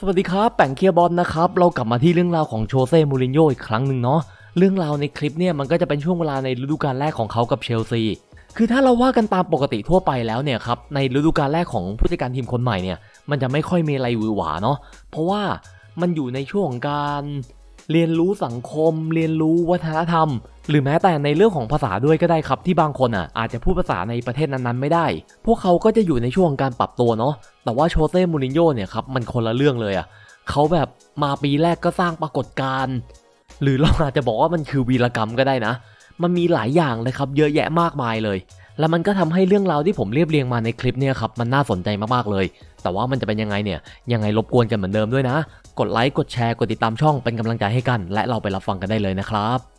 สวัสดีครับแป่งเคียบอลนะครับ เรากลับมาที่เรื่องราวของโชเซ่มูรินโญ่อีกครั้งหนึ่งเนาะเรื่องราวในคลิปเนี่ยมันก็จะเป็นช่วงเวลาในฤดูกาลแรกของเขากับเชลซีคือถ้าเราว่ากันตามปกติทั่วไปแล้วเนี่ยครับในฤดูกาลแรกของผู้จัดการทีมคนใหม่เนี่ยมันจะไม่ค่อยมีอะไรหวือหวาเนาะเพราะว่ามันอยู่ในช่วงของการเรียนรู้สังคม เรียนรู้วัฒนธรรม หรือแม้แต่ในเรื่องของภาษาด้วยก็ได้ครับที่บางคนอะอาจจะพูดภาษาในประเทศนั้นๆไม่ได้ พวกเขาก็จะอยู่ในช่วงการปรับตัวเนาะแต่ว่าโชเซ่มูรินโญ่เนี่ยครับมันคนละเรื่องเลยอะเขาแบบมาปีแรกก็สร้างปรากฏการณ์หรือเราอาจจะบอกว่ามันคือวีรกรรมก็ได้นะ มันมีหลายอย่างเลยครับเยอะแยะมากมายเลย แล้วมันก็ทำให้เรื่องราวที่ผมเรียบเรียงมาในคลิปเนี่ยครับมันน่าสนใจมากๆเลย แต่ว่ามันจะเป็นยังไงเนี่ยยังไงรบกวนกันเหมือนเดิมด้วยนะ กดไลค์กดแชร์กดติดตามช่องเป็นกำลังใจให้กัน และเราไปรับฟังกันได้เลยนะครับ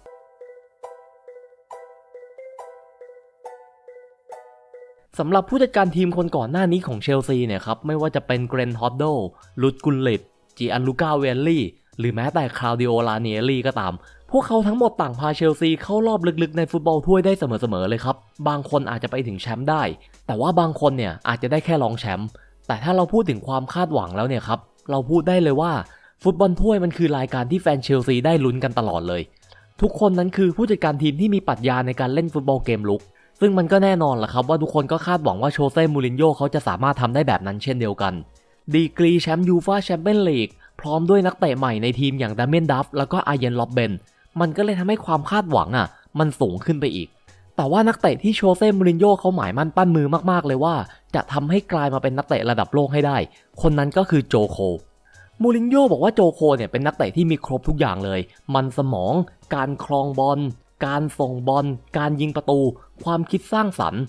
สำหรับผู้จัดการทีมคนก่อนหน้านี้ของเชลซีเนี่ยครับไม่ว่าจะเป็นเกรนฮอดโดลุดกุลลิตจีอันลูกาเวลลี่ หรือแม้แต่คลาวดิโอลาเนียลี่ก็ตาม พวกเขาทั้งหมดต่างพาเชลซีเข้ารอบลึกๆในฟุตบอลถ้วยได้เสมอๆเลยครับ บางคนอาจจะไปถึงแชมป์ได้ แต่ว่าบางคนเนี่ยอาจจะได้แค่รองแชมป์แต่ถ้าเราพูดถึงความคาดหวังแล้วเนี่ยครับเราพูดได้เลยว่าฟุตบอลถ้วยมันคือรายการที่แฟนเชลซีได้ลุ้นกันตลอดเลย ทุกคนนั้นคือผู้จัดการทีมที่มีปรัชญาในการเล่นฟุตบอลเกมลุก ซึ่งมันก็แน่นอนแหละครับว่าทุกคนก็คาดหวังว่าโชเซ่มูรินโญ่เขาจะสามารถทำได้แบบนั้นเช่นเดียวกัน ดีกรีแชมป์ยูฟาแชมเปี้ยนลีกพร้อมด้วยนักเตะใหม่ในทีมอย่างดามเมนดัฟแล้วก็อาเยนล็อบเบนมันก็เลยทำให้ความคาดหวังอะ มันสูงขึ้นไปอีก แต่ว่านักเตะที่โชเซ่มูรินโญ่เขาหมายมั่นปั้นมือมากๆเลยว่า จะทำให้กลายมาเป็นนักเตะระดับโลกให้ได้ คนนั้นก็คือโจโคมูรินโญ่บอกว่าโจโคเนี่ยเป็นนักเตะที่มีครบทุกอย่างเลย มันสมอง การครองบอล การส่งบอล การยิงประตู ความคิดสร้างสรรค์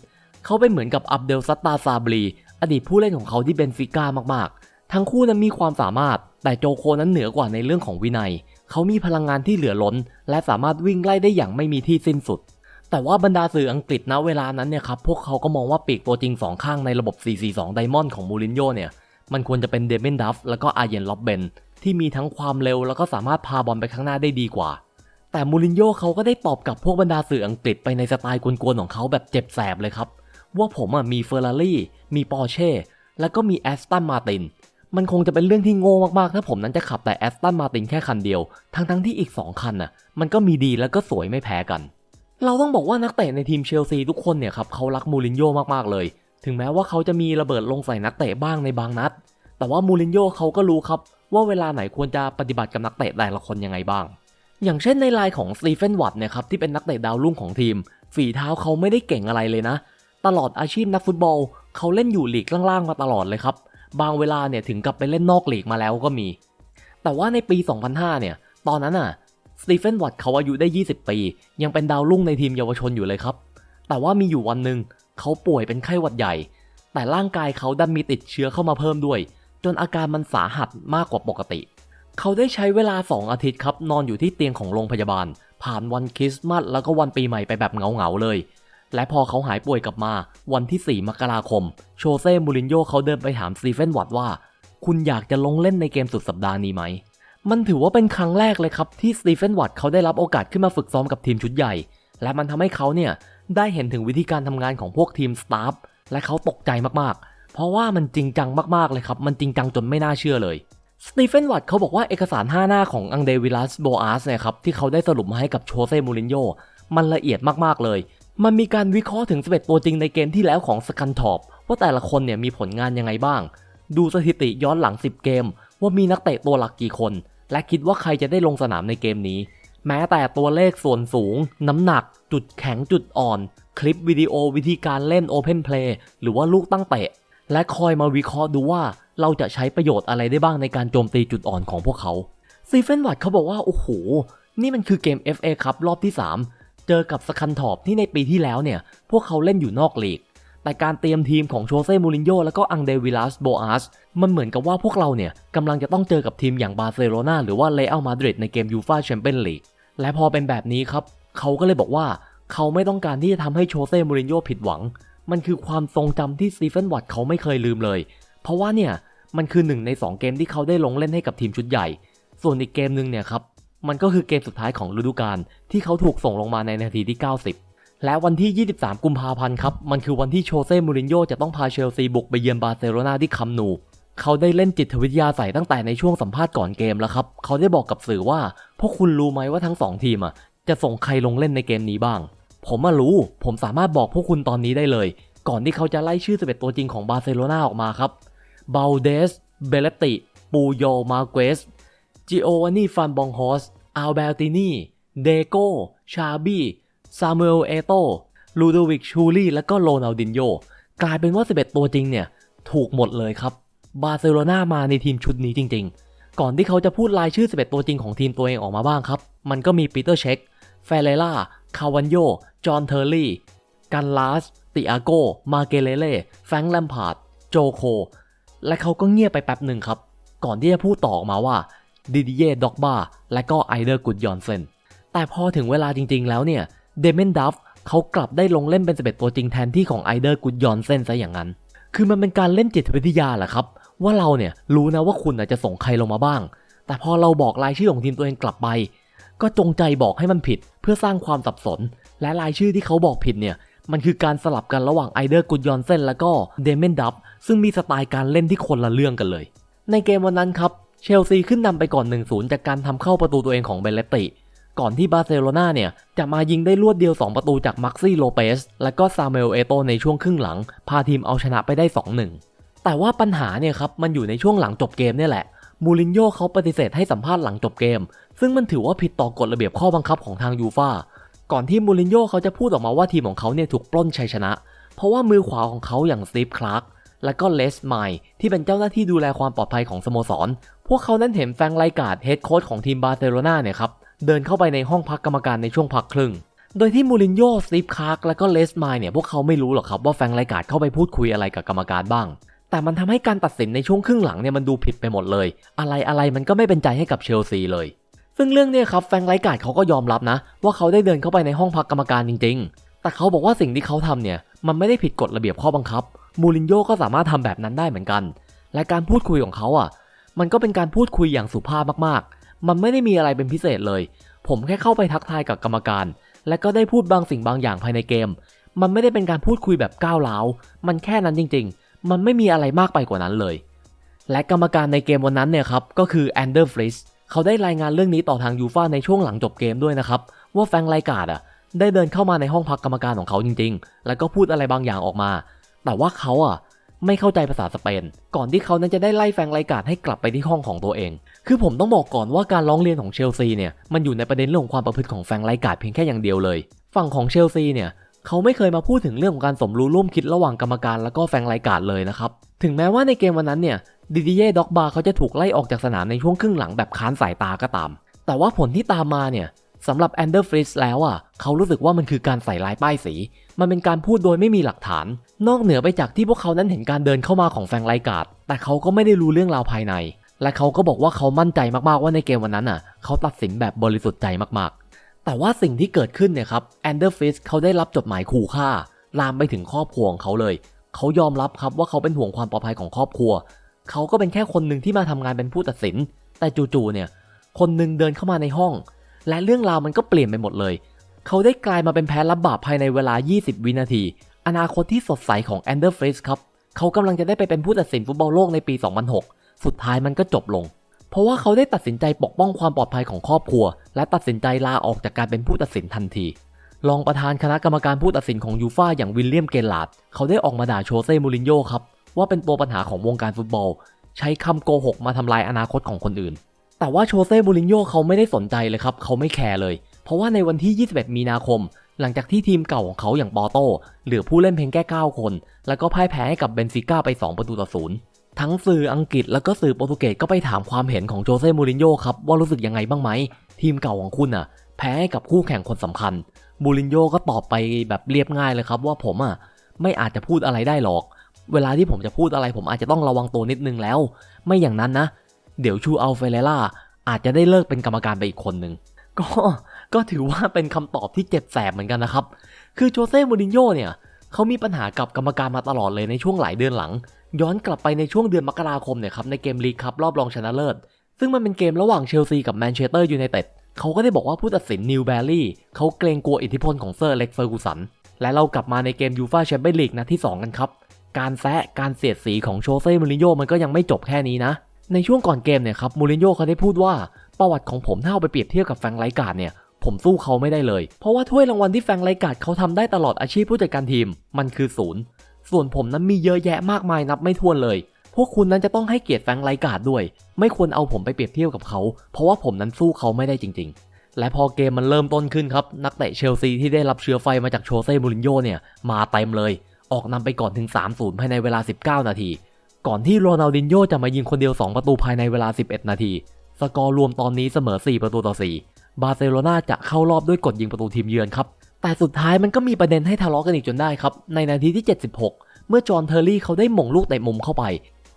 เขาเป็นเหมือนกับอับเดลซัตตาซาบรี อดีตผู้เล่นของเขาที่เบนฟิก้ามากๆ ทั้งคู่นั้นมีความสามารถ แต่โจโคนั้นเหนือกว่าในเรื่องของวินัย เขามีพลังงานที่เหลือล้น และสามารถวิ่งไล่ได้อย่างไม่มีที่สิ้นสุด แต่ว่าบรรดาสื่ออังกฤษณเวลานั้นเนี่ยครับพวกเขาก็มองว่าปีกตัวจริงสองข้างในระบบ 4-4-2 ไดมอนด์ของมูรินโญ่เนี่ยมันควรจะเป็นเดเมนดัฟแล้วก็อาเยนล็อบเบนที่มีทั้งความเร็วแล้วก็สามารถพาบอลไปข้างหน้าได้ดีกว่า แต่มูรินโญ่เขาก็ได้ตอบกับพวกบรรดาสื่ออังกฤษไปในสไตล์กวนๆของเขาแบบเจ็บแสบเลยครับ ว่าผมอะมีเฟอร์รารี่มีปอร์เช่แล้วก็มีแอสตันมาตินมันคงจะเป็นเรื่องที่โง่มากๆ ถ้าผมนั้นจะขับแต่แอสตันมาตินแค่คันเดียว ทั้งๆที่อีก 2 คันน่ะ มันก็มีดีแล้วก็สวยไม่แพ้กัน เราต้องบอกว่านักเตะในทีมเชลซีทุกคนเนี่ยครับเขารักมูรินโญ่มากๆเลย ถึงแม้ว่าเขาจะมีระเบิดลงใส่นักเตะบ้างในบางนัด แต่ว่ามูรินโญ่เขาก็รู้ครับว่าเวลาไหนควรจะปฏิบัติกับนักเตะแต่ละคนยังไงบ้าง อย่างเช่นในลน์ของสตีเฟนวัตเนี่ยครับที่เป็นนักเตะดาวรุ่งของทีม ฝีเท้าเขาไม่ได้เก่งอะไรเลยนะ ตลอดอาชีพนักฟุตบอล เขาเล่นอยู่ลีกล่างๆมาตลอดเลยครับ บางเวลาเนี่ยถึงกับไปเล่นนอกลีกมาแล้วก็มี แต่ว่าในปี 2005 เนี่ย ตอนนั้นน่ะสตีเฟนวัตเขาอายุได้ 20 ปี ยังเป็นดาวรุ่งในทีมเยาวชนอยู่เลยครับ แต่ว่ามีอยู่วันหนึ่งเขาป่วยเป็นไข้หวัดใหญ่ แต่ร่างกายเขาดันมีติดเชื้อเข้ามาเพิ่มด้วย จนอาการมันสาหัสมากกว่าปกติ เขาได้ใช้เวลา 2 อาทิตย์ครับ นอนอยู่ที่เตียงของโรงพยาบาล ผ่านวันคริสต์มาสแล้วก็วันปีใหม่ไปแบบเหงาๆเลย และพอเขาหายป่วยกลับมา วันที่ 4 มกราคม โชเซ่มูรินโญ่เขาเดินไปถามสตีเฟนวัตว่า คุณอยากจะลงเล่นในเกมสุดสัปดาห์นี้ไหม มันถือว่าเป็นครั้งแรกเลยครับที่สตีเฟนวัตเขาได้รับโอกาสขึ้นมาฝึกซ้อมกับทีมชุดใหญ่ และมันทำให้เขาเนี่ยได้เห็นถึงวิธีการทำงานของพวกทีมสตาฟและเขาตกใจมากๆ เพราะว่ามันจริงจังมากๆเลยครับ มันจริงจังจนไม่น่าเชื่อเลย สตีเฟนวัตเขาบอกว่าเอกสาร 5 หน้าของอังเดวิลัสโบอาสเนี่ยครับที่เขาได้สรุปมาให้กับโชเซ่มูรินโญ่มันละเอียดมากๆเลย มันมีการวิเคราะห์ถึง11ตัวจริงในเกมที่แล้วของสกันทอปว่าแต่ละคนเนี่ยมีผลงานยังไงบ้าง ดูสถิติย้อนหลัง 10 เกม ว่ามีนักเตะตัวหลักกี่คน และคิดว่าใครจะได้ลงสนามในเกมนี้ แม้แต่ตัวเลขส่วนสูง น้ำหนัก จุดแข็งจุดอ่อน คลิปวิดีโอวิธีการเล่น Open Play หรือว่าลูกตั้งเตะ และคอยมาวิเคราะห์ดูว่า เราจะใช้ประโยชน์อะไรได้บ้างในการโจมตีจุดอ่อนของพวกเขาซีเฟนวัตเขาบอกว่า โอ้โห นี่มันคือเกม FA ครับรอบที่ 3 เจอกับสคันทอปที่ในปีที่แล้วเนี่ย พวกเขาเล่นอยู่นอกลีก แต่การเตรียมทีมของโชเซ่มูรินโญ่แล้วก็อังเดวิลัสโบอาสมันเหมือนกับว่าพวกเราเนี่ยกำลังจะต้องเจอกับทีมอย่างบาร์เซโลนาหรือว่าเรอัลมาดริดในเกมยูฟาแชมเปี้ยนลีกและพอเป็นแบบนี้ครับ เขาก็เลยบอกว่าเขาไม่ต้องการที่จะทำให้โชเซ่มูรินโญ่ผิดหวัง มันคือความทรงจำที่สีเฟนวัตเขาไม่เคยลืมเลย เพราะว่าเนี่ย มันคือหนึ่งใน 2 เกมที่เขาได้ลงเล่นให้กับทีมชุดใหญ่ ส่วนอีกเกมหนึ่งเนี่ยครับ มันก็คือเกมสุดท้ายของฤดูกาลที่เขาถูกส่งลงมาในนาทีที่ 90 และวันที่ 23 กุมภาพันธ์ครับ มันคือวันที่โชเซ่ มูรินโญ่จะต้องพาเชลซีบุกไปเยือนบาร์เซโลนาที่คัมนูเขาได้เล่นจิตวิทยาใส่ตั้งแต่ในช่วงสัมภาษณ์ก่อนเกมแล้วครับ เขาได้บอกกับสื่อว่า พวกคุณรู้ไหมว่าทั้งสองทีมอะจะส่งใครลงเล่นในเกมนี้บ้าง ผมมารู้ ผมสามารถบอกพวกคุณตอนนี้ได้เลย ก่อนที่เขาจะไล่ชื่อ11ตัวจริงของบาร์เซโลนาออกมาครับ บาลเดส เบเลติ ปูโย มาเกสจิโอวานีฟันบองฮอสอัลเบลตินีเดโก ชาบีซามูเอล เอโต ลูโดวิก ชูลีและก็โรนัลดินโย กลายเป็นว่า 11 ตัวจริงเนี่ย ถูกหมดเลยครับ บาร์เซโลนามาในทีมชุดนี้จริง ๆ ก่อนที่เขาจะพูดรายชื่อ 11 ตัวจริงของทีมตัวเองออกมาบ้างครับ มันก็มีปีเตอร์เช็คเฟเรล่า คาวันโย จอห์นเทอร์ลี่ กันลาส ติอาโก มาเกเลเล่ แฟงค์แลมพาร์ด โจโค และเขาก็เงียบไปแป๊บหนึ่งครับ ก่อนที่จะพูดต่อออกมาว่าดิดิเย่ด็อกบาและก็ไอเดอร์กุดยอนเซนแต่พอถึงเวลาจริงๆแล้วเนี่ยเดเมนดัฟเขากลับได้ลงเล่นเป็น11ตัวจริงแทนที่ของไอเดอร์กุดยอนเซนซะอย่างนั้น คือมันเป็นการเล่นจิตวิทยาแหละครับ ว่าเราเนี่ยรู้นะว่าคุณจะส่งใครลงมาบ้าง แต่พอเราบอกรายชื่อของทีมตัวเองกลับไป ก็จงใจบอกให้มันผิดเพื่อสร้างความสับสน และรายชื่อที่เขาบอกผิดเนี่ย มันคือการสลับกันระหว่างไอเดอร์กุดยอนเซนและก็เดเมนดับซึ่งมีสไตล์การเล่นที่คนละเรื่องกันเลย ในเกมวันนั้นครับเชลซีขึ้นนำไปก่อน 1-0 จากการทำเข้าประตูตัวเองของเบเลตติก่อนที่บาร์เซโลนาเนี่ยจะมายิงได้รวดเดียว 2 ประตูจากมักซี่โลเปสและก็ซาเมลเอโตในช่วงครึ่งหลัง พาทีมเอาชนะไปได้ 2-1 แต่ว่าปัญหาเนี่ยครับมันอยู่ในช่วงหลังจบเกมเนี่ยแหละ มูรินโญ่เขาปฏิเสธให้สัมภาษณ์หลังจบเกม ซึ่งมันถือว่าผิดต่อกฎระเบียบข้อบังคับของทางยูฟา ก่อนที่มูรินโญ่เขาจะพูดออกมาว่าทีมของเขาเนี่ยถูกปล้นชัยชนะ เพราะว่ามือขวาของเขาอย่างสตีฟคลาร์กและก็เลสไมล์ที่เป็นเจ้าหน้าที่ดูแลความปลอดภัยของสโมสร พวกเขานั้นเห็นแฟงไลการ์ดเฮดโค้ชของทีมบาร์เซโลนาเนี่ยครับเดินเข้าไปในห้องพักกรรมการในช่วงพักครึ่ง โดยที่มูรินโญ่สตีฟคลาร์กและก็เลสไมล์เนี่ยพวกเขาไม่รู้หรอกครับว่าแฟงไลการ์ดเข้าไปพูดคุยอะไรกับกรรมการบ้าง แต่มันทำให้การตัดสินในช่วงครึ่งหลังเนี่ยมันดูผิดไปหมดเลย อะไรอะไรมันก็ไม่เป็นใจให้กับเชลซีเลย ซึ่งเรื่องนี้ครับแฟงไลการ์ดเขาก็ยอมรับนะ ว่าเขาได้เดินเข้าไปในห้องพักกรรมการจริง ๆ แต่เขาบอกว่าสิ่งที่เขาทำเนี่ยมันไม่ได้ผิดกฎระเบียบข้อบังคับ มูรินโญ่ก็สามารถทำแบบนั้นได้เหมือนกัน และการพูดคุยของเขาอะ มันก็เป็นการพูดคุยอย่างสุภาพมากๆ มันไม่ได้มีอะไรเป็นพิเศษเลย ผมแค่เข้าไปทักทายกับกรรมการ และก็ได้พูดบางสิ่งบางอย่างภายในเกม มันไม่ได้เป็นการพูดคุยแบบก้าวร้าว มันแค่นั้นจริง ๆ มันไม่มีอะไรมากไปกว่านั้นเลย และกรรมการในเกมวันนั้นเนี่ยครับก็คือแอนเดอร์ฟริส เขาได้รายงานเรื่องนี้ต่อทางยูฟาในช่วงหลังจบเกมด้วยนะครับ ว่าแฟงไลกาดอะได้เดินเข้ามาในห้องพักกรรมการของเขาจริง ๆ แล้วก็พูดอะไรบางอย่างออกมา แต่ว่าเขาอะไม่เข้าใจภาษาสเปน ก่อนที่เขานั้นจะได้ไล่แฟงไลกาดให้กลับไปที่ห้องของตัวเอง คือผมต้องบอกก่อนว่าการร้องเรียนของเชลซีเนี่ยมันอยู่ในประเด็นเรื่องของความประพฤติของแฟงไลกาดเพียงแค่อย่างเดียวเลย ฝั่งของเชลซีเนี่ยเขาไม่เคยมาพูดถึงเรื่องของการสมรู้ร่วมคิดระหว่างกรรมการแล้วก็แฟงไลกาดเลยนะครับ ถึงแม้ว่าในเกมวันนั้นเนี่ย ดิดิเย่ด็อกบาเขาจะถูกไล่ออกจากสนามในช่วงครึ่งหลังแบบค้านสายตาก็ตาม แต่ว่าผลที่ตามมาเนี่ยสำหรับแอนเดอร์ฟริสแล้วอะเขารู้สึกว่ามันคือการใส่ลายป้ายสี มันเป็นการพูดโดยไม่มีหลักฐาน นอกเหนือไปจากที่พวกเขานั้นเห็นการเดินเข้ามาของแฟงไลการ์ดแต่เขาก็ไม่ได้รู้เรื่องราวภายใน และเขาก็บอกว่าเขามั่นใจมากๆว่าในเกมวันนั้นอะ เขาตัดสินแบบบริสุทธิ์ใจมากๆ แต่ว่าสิ่งที่เกิดขึ้นเนี่ยครับแอนเดอร์ฟริสเขาได้รับจดหมายขู่ฆ่าลามไปถึงครอบครัวของเขาเลย เขายอมรับครับว่าเขาเป็นห่วงความปลอดภัยของครอบครัว เขาก็เป็นแค่คนหนึ่งที่มาทำงานเป็นผู้ตัดสิน แต่จู่ๆเนี่ยคนหนึ่งเดินเข้ามาในห้อง และเรื่องราวมันก็เปลี่ยนไปหมดเลย เขาได้กลายมาเป็นแพ้รับบาปภายในเวลา 20 วินาที อนาคตที่สดใสของแอนเดอร์ฟริสครับเขากำลังจะได้ไปเป็นผู้ตัดสินฟุตบอลโลกในปี 2006 สุดท้ายมันก็จบลง เพราะว่าเขาได้ตัดสินใจปกป้องความปลอดภัยของครอบครัว และตัดสินใจลาออกจากการเป็นผู้ตัดสินทันทีรองประธานคณะกรรมการผู้ตัดสินของยูฟ่าอย่างวิลเลียมเกลลาดเขาได้ออกมาด่าโชเซ่มูรินโญ่ครับ ว่าเป็นตัวปัญหาของวงการฟุตบอล ใช้คำโกหกมาทำลายอนาคตของคนอื่น แต่ว่าโชเซ่มูรินโญ่เขาไม่ได้สนใจเลยครับ เขาไม่แคร์เลย เพราะว่าในวันที่ 21 มีนาคม หลังจากที่ทีมเก่าของเขาอย่างปอโต้เหลือผู้เล่นเพียงแค่ 9 คน แล้วก็พ่ายแพ้ให้กับเบนฟิก้าไป 2 ประตูต่อศูนย์ทั้งสื่ออังกฤษแล้วก็สื่อโปรตุเกสก็ไปถามความเห็นของโจเซ่มูรินโญ่ครับว่ารู้สึกยังไงบ้างไหม ทีมเก่าของคุณอะ แพ้ให้กับคู่แข่งคนสำคัญมูรินโญ่ก็ตอบไปแบบเรียบง่ายเลยครับว่าผมอะไม่อาจจะพูดอะไรได้หรอก เวลาที่ผมจะพูดอะไรผมอาจจะต้องระวังตัวนิดนึงแล้ว ไม่อย่างนั้นนะ เดี๋ยวชูอัลเฟเรล่าอาจจะได้เลิกเป็นกรรมการไปอีกคนหนึ่งก็ก็ถือว่าเป็นคำตอบที่เจ็บแสบเหมือนกันนะครับ คือโจเซ่มูรินโญ่เนี่ยเขามีปัญหากับกรรมการมาตลอดเลยในช่วงหลายเดือนหลัง ย้อนกลับไปในช่วงเดือนมกราคมเนี่ยครับในเกมลีกคัพรอบรองชนะเลิศ ซึ่งมันเป็นเกมระหว่างเชลซีกับแมนเชสเตอร์ยูไนเต็ดเขาก็ได้บอกว่าผู้ตัดสินนิวแบลลี่เขาเกรงกลัวอิทธิพลของเซอร์เล็กเฟอร์กูสัน และเรากลับมาในเกมยูฟาแชมเปี้ยนลีกนัดที่ 2 กันครับ การแซะการเสียดสีของโชเซ่มูรินโญ่มันก็ยังไม่จบแค่นี้นะ ในช่วงก่อนเกมเนี่ยครับมูรินโญ่เขาได้พูดว่าประวัติของผมถ้าเอาไปเปรียบเทียบกับแฟงไลกาดเนี่ยผมสู้เขาไม่ได้เลย เพราะว่าถ้วยรางวัลที่แฟงไลกาดเขาทำได้ตลอดอาชีพผู้จัดการทีม มันคือศูนย์ส่วนผมนั้นมีเยอะแยะมากมายนับไม่ถ้วนเลย พวกคุณนั้นจะต้องให้เกียรติแฟงไลกาดด้วย ไม่ควรเอาผมไปเปรียบเทียบกับเขา เพราะว่าผมนั้นสู้เขาไม่ได้จริง ๆ และพอเกมมันเริ่มต้นขึ้นครับ นักเตะเชลซีที่ได้รับเชื้อไฟมาจากโชเซ่มูรินโญ่เนี่ยมาเต็มเลย ออกนำไปก่อนถึง 3-0 ภายในเวลา 19 นาที ก่อนที่โรนัลดินโญ่จะมายิงคนเดียว 2 ประตูภายในเวลา 11 นาที สกอร์รวมตอนนี้เสมอ 4 ประตูต่อ 4 บาร์เซโลนาจะเข้ารอบด้วยกฎยิงประตูทีมเยือนครับ แต่สุดท้ายมันก็มีประเด็นให้ทะเลาะกันอีกจนได้ครับ ในนาทีที่ 76 เมื่อจอห์นเทอร์รี่เขาได้หม่งลูกเตะมุมเข้าไป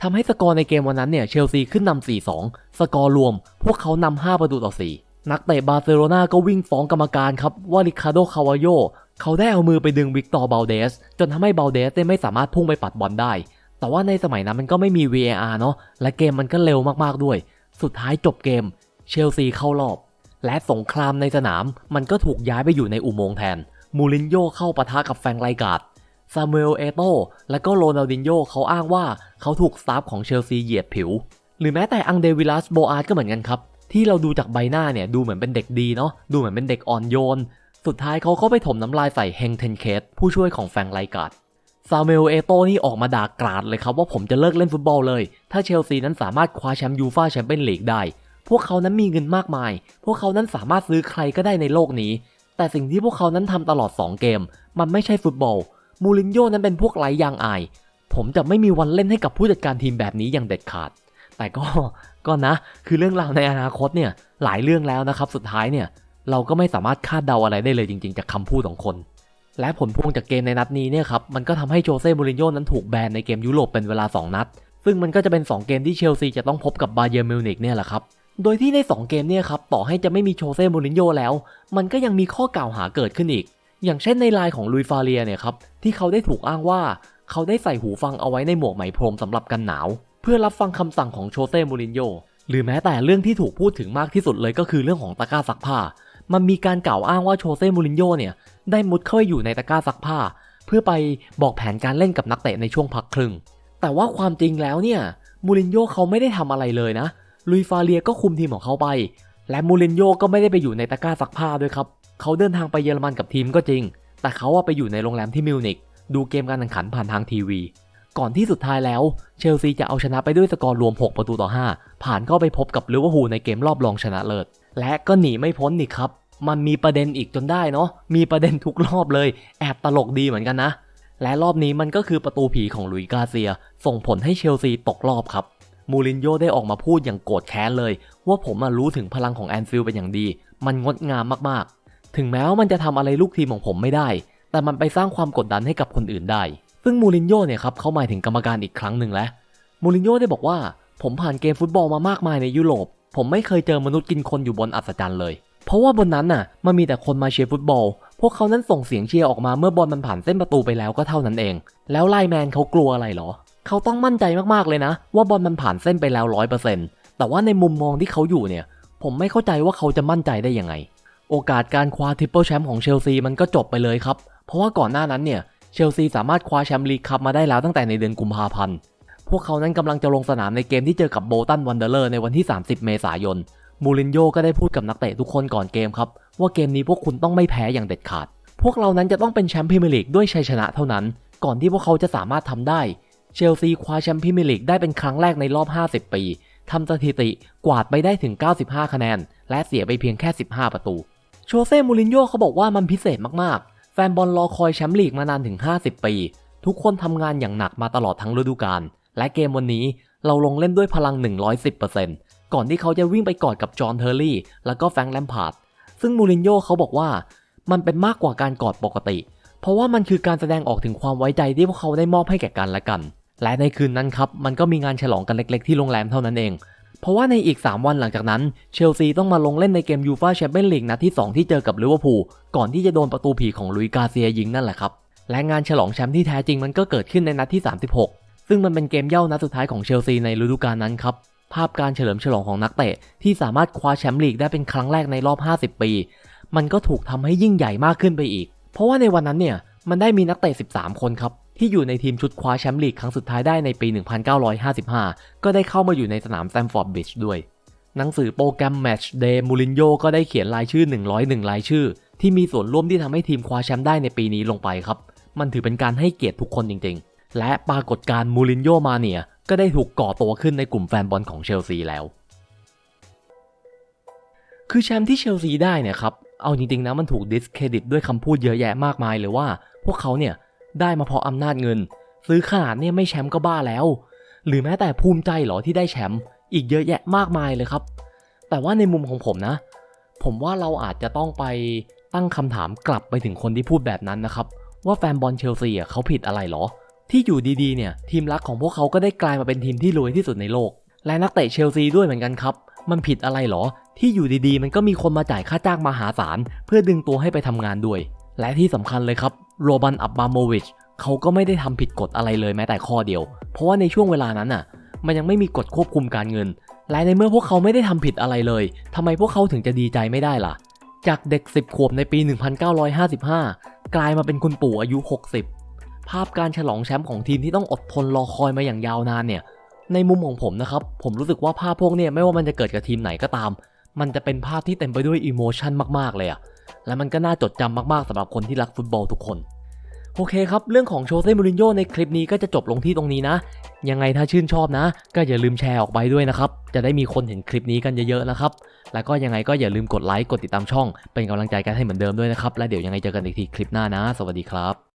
ทำให้สกอร์ในเกมวันนั้นเนี่ยเชลซีขึ้นนำ4-2 สกอร์รวม พวกเขานำ5ประตูต่อ 4นักเตะบาร์เซโลนาก็วิ่งฟ้องกรรมการครับว่าริคาร์โด คาวาโย เขาได้เอามือไปดึงวิกตอร์บาลเดส จนทำให้บาลเดสได้ไม่สามารถพุ่งไปปัดบอลได้ แต่ว่าในสมัยนั้นมันก็ไม่มี VAR เนาะและเกมมันก็เร็วมากๆด้วย สุดท้ายจบเกม เชลซีเข้ารอบ และสงครามในสนามมันก็ถูกย้ายไปอยู่ในอุโมงค์แทน มูรินโญ่เข้าปะทะกับแฟงไลกาดซามูเอลเอโตและก็โรนัลดินโญ่เขาอ้างว่าเขาถูกสตาฟของเชลซีเหยียดผิว หรือแม้แต่อังเดวิลัสโบอาร์ก็เหมือนกันครับที่เราดูจากใบหน้าเนี่ยดูเหมือนเป็นเด็กดีเนาะดูเหมือนเป็นเด็กอ่อนโยน สุดท้ายเขาก็ไปถมน้ำลายใส่เฮงเทนเคสผู้ช่วยของแฟรงค์ไลกาดซาเอลเอโตนี่ออกมาด่ากราดเลยครับว่าผมจะเลิกเล่นฟุตบอลเลย ถ้าเชลซีนั้นสามารถคว้าแชมป์ยูฟ่าแชมเปี้ยนลีกได้ พวกเขานั้นมีเงินมากมาย พวกเขานั้นสามารถซื้อใครก็ได้ในโลกนี้ แต่สิ่งที่พวกเขานั้นทำตลอด 2 เกม มันไม่ใช่ฟุตบอล มูรินโญ่นั้นเป็นพวกไร้ยางอาย ผมจะไม่มีวันเล่นให้กับผู้จัดการทีมแบบนี้อย่างเด็ดขาด แต่ก็ ก็นะ คือเรื่องราวในอนาคตเนี่ย หลายเรื่องแล้วนะครับ สุดท้ายเนี่ย เราก็ไม่สามารถคาดเดาอะไรได้เลยจริงๆ จากคำพูดของคน และผลพวงจากเกมในนัดนี้เนี่ยครับ มันก็ทำให้โจเซ่ มูรินโญ่นั้นถูกแบนในเกมยุโรปเป็นเวลา 2 นัด ซึ่งมันก็จะเป็น 2 เกมที่เชลซีจะต้องพบกับบาเยอร์มิวนิกเนี่ยแหละครับ โดยที่ใน 2 เกมเนี่ยครับ ต่อให้จะไม่มีโชเซ่ มูรินโญ่แล้ว มันก็ยังมีข้อกล่าวหาเกิดขึ้นอีก อย่างเช่นในไลน์ของลุยฟาเรียเนี่ยครับ ที่เขาได้ถูกอ้างว่า เขาได้ใส่หูฟังเอาไว้ในหมวกไหมพรมสำหรับกันหนาว เพื่อรับฟังคำสั่งของโชเซ่ มูรินโญ่ หรือแม้แต่เรื่องที่ถูกพูดถึงมากที่สุดเลยก็คือเรื่องของตะกร้าซักผ้า มันมีการกล่าวอ้างว่าโชเซ่มูรินโญ่เนี่ยได้มุดเข้าไปอยู่ในตะกร้าซักผ้า เพื่อไปบอกแผนการเล่นกับนักเตะในช่วงพักครึ่ง แต่ว่าความจริงแล้วเนี่ยมูรินโญ่เขาไม่ได้ทำอะไรเลยนะลุยฟาเรียก็คุมทีมของเขาไป และมูรินโญ่ก็ไม่ได้ไปอยู่ในตะกร้าซักผ้าด้วยครับเขาเดินทางไปเยอรมันกับทีมก็จริง แต่เขาว่าไปอยู่ในโรงแรมที่มิวนิกดูเกมการแข่งขันผ่านทางทีวีก่อนที่สุดท้ายแล้ว เชลซีจะเอาชนะไปด้วยสกอร์รวม 6 ประตูต่อ 5 ผ่านเข้าไปพบกับลิเวอร์พูลในเกมรอบรองชนะเลิศ และก็หนีไม่พ้นนี่ครับ มันมีประเด็นอีกจนได้เนาะมีประเด็นทุกรอบเลย แอบตลกดีเหมือนกันนะ และรอบนี้มันก็คือประตูผีของลุยกาเซีย ส่งผลให้เชลซีตกรอบครับมูรินโญ่ได้ออกมาพูดอย่างโกรธแค้นเลย ว่าผมมารู้ถึงพลังของแอนฟิลด์เป็นอย่างดี มันงดงามมากๆ ถึงแม้ว่ามันจะทำอะไรลูกทีมของผมไม่ได้ แต่มันไปสร้างความกดดันให้กับคนอื่นได้ ซึ่งมูรินโญ่เนี่ยครับเขาหมายถึงกรรมการอีกครั้งหนึ่งแล้วมูรินโญ่ได้บอกว่า ผมผ่านเกมฟุตบอลมามากมายในยุโรป ผมไม่เคยเจอมนุษย์กินคนอยู่บนอัศจรรย์เลย เพราะว่าบนนั้นน่ะมันมีแต่คนมาเชียร์ฟุตบอล พวกเขานั้นส่งเสียงเชียร์ออกมาเมื่อบอลมันผ่านเส้นประตูไปแล้วก็เท่านั้นเอง แล้วไลแมนเขากลัวอะไรเหรอ เขาต้องมั่นใจมากๆเลยนะ ว่าบอลมันผ่านเส้นไปแล้วร้อยเปอร์เซ็นต์แต่ว่าในมุมมองที่เขาอยู่เนี่ย ผมไม่เข้าใจว่าเขาจะมั่นใจได้ยังไง โอกาสการคว้าทริปเปิลแชมป์ของเชลซีมันก็จบไปเลยครับ เพราะว่าก่อนหน้านั้นเนี่ยเชลซีสามารถคว้าแชมป์ลีกคัพมาได้แล้วตั้งแต่ในเดือนกุมภาพันธ์พวกเขานั้นกำลังจะลงสนามในเกมที่เจอกับโบลตันวันเดอร์เลอร์ในวันที่ 30 เมษายน มูรินโญ่ก็ได้พูดกับนักเตะทุกคนก่อนเกมครับ ว่าเกมนี้พวกคุณต้องไม่แพ้อย่างเด็ดขาด พวกเรานั้นจะต้องเป็นแชมป์พรีเมียร์ลีกด้วยชัยชนะเท่านั้น ก่อนที่พวกเขาจะสามารถทำได้ เชลซีคว้าแชมป์พรีเมียร์ลีกได้เป็นครั้งแรกในรอบ 50 ปีทำสถิติกวาดไปได้ถึง 95 คะแนน และเสียไปเพียงแค่ 15 ประตู โชเซ่ มูรินโญ่เขาบอกว่ามันพิเศษมากๆ แฟนบอลรอคอยแชมป์ลีกมานานถึง 50 ปี ทุกคนทำงานอย่างหนักมาตลอดทั้งฤดูกาล และเกมวันนี้เราลงเล่นด้วยพลัง 110% ก่อนที่เขาจะวิ่งไปกอดกับจอห์นเทอร์รี่ แล้วก็แฟรงค์แลมพาร์ดซึ่งมูรินโญ่เขาบอกว่ามันเป็นมากกว่าการกอดปกติ เพราะว่ามันคือการแสดงออกถึงความไว้ใจที่พวกเขาได้มอบให้แก่กันและกัน และในคืนนั้นครับมันก็มีงานฉลองกันเล็ก ๆ ที่โรงแรมเท่านั้นเอง เพราะว่าในอีก 3 วันหลังจากนั้น เชลซีต้องมาลงเล่นในเกมยูฟาแชมเปี้ยนลีกนัดที่ 2 ที่เจอกับลิเวอร์พูลก่อนที่จะโดนประตูผีของลุยกาเซียยิงนั่นแหละครับและงานฉลองแชมป์ที่แท้จริงมันก็เกิดขึ้นในนัดที่ 36 ซึ่งมันเป็นเกมเย่านัดสุดท้ายของเชลซีในฤดูกาลนั้นครับ ภาพการเฉลิมฉลองของนักเตะ ที่สามารถคว้าแชมป์ลีกได้เป็นครั้งแรกในรอบ 50 ปี มันก็ถูกทำให้ยิ่งใหญ่มากขึ้นไปอีก เพราะว่าในวันนั้นเนี่ยมันได้มีนักเตะ 13 คนครับที่อยู่ในทีมชุดคว้าแชมป์ลีกครั้งสุดท้ายได้ในปี 1955 ก็ได้เข้ามาอยู่ในสนามแซมฟอร์ดบริดจ์ด้วย หนังสือโปรแกรมแมชเดย์มูรินโญ่ก็ได้เขียนรายชื่อ 101 รายชื่อ ที่มีส่วนร่วมที่ทำให้ทีมคว้าแชมป์ได้ในปีนี้ลงไปครับ มันถือเป็นการให้เกียรติทุกคนจริงๆ และปรากฏการ์มูรินโญ่มาเนีย ก็ได้ถูกก่อตัวขึ้นในกลุ่มแฟนบอลของเชลซีแล้ว คือแชมป์ที่เชลซีได้เนี่ยครับ เอาจริงๆนะมันถูกดิสเครดิตด้วยคำพูดเยอะแยะมากมายเลยว่า พวกเขาเนี่ยได้มาเพราะอำนาจเงิน ซื้อขนาดเนี่ยไม่แชมป์ก็บ้าแล้ว หรือแม้แต่ภูมิใจเหรอที่ได้แชมป์อีกเยอะแยะมากมายเลยครับ แต่ว่าในมุมของผมนะ ผมว่าเราอาจจะต้องไปตั้งคำถามกลับไปถึงคนที่พูดแบบนั้นนะครับ ว่าแฟนบอลเชลซีอะเขาผิดอะไรเหรอ ที่อยู่ดีๆเนี่ยทีมรักของพวกเขาก็ได้กลายมาเป็นทีมที่รวยที่สุดในโลก และนักเตะเชลซีด้วยเหมือนกันครับ มันผิดอะไรเหรอ ที่อยู่ดีๆ มันก็มีคนมาจ่ายค่าจ้างมหาศาลเพื่อดึงตัวให้ไปทำงานด้วย และที่สำคัญเลยครับโรบันอับบาโมวิชเขาก็ไม่ได้ทำผิดกฎอะไรเลยแม้แต่ข้อเดียว เพราะว่าในช่วงเวลานั้นน่ะ มันยังไม่มีกฎควบคุมการเงิน และในเมื่อพวกเขาไม่ได้ทำผิดอะไรเลยทำไมพวกเขาถึงจะดีใจไม่ได้ล่ะ จากเด็ก 10 ขวบในปี 1955 กลายมาเป็นคุณปู่อายุ 60 ภาพการฉลองแชมป์ของทีมที่ต้องอดทนรอคอยมาอย่างยาวนานเนี่ย ในมุมของผมนะครับ ผมรู้สึกว่าภาพพวกนี่ยไม่ว่ามันจะเกิดกับทีมไหนก็ตาม มันจะเป็นภาพที่เต็มไปด้วยอิโมชันมากๆเลยอะและมันก็น่าจดจำมากๆสำหรับคนที่รักฟุตบอลทุกคน โอเคครับ เรื่องของโชเซ่มูรินโญ่ในคลิปนี้ก็จะจบลงที่ตรงนี้นะ ยังไงถ้าชื่นชอบนะ ก็อย่าลืมแชร์ออกไปด้วยนะครับ จะได้มีคนเห็นคลิปนี้กันเยอะๆนะครับ แล้วก็ยังไงก็อย่าลืมกดไลค์ กดติดตามช่อง เป็นกำลังใจกันให้เหมือนเดิมด้วยนะครับ และเดี๋ยวยังไงเจอกันอีกทีคลิปหน้านะ สวัสดีครับ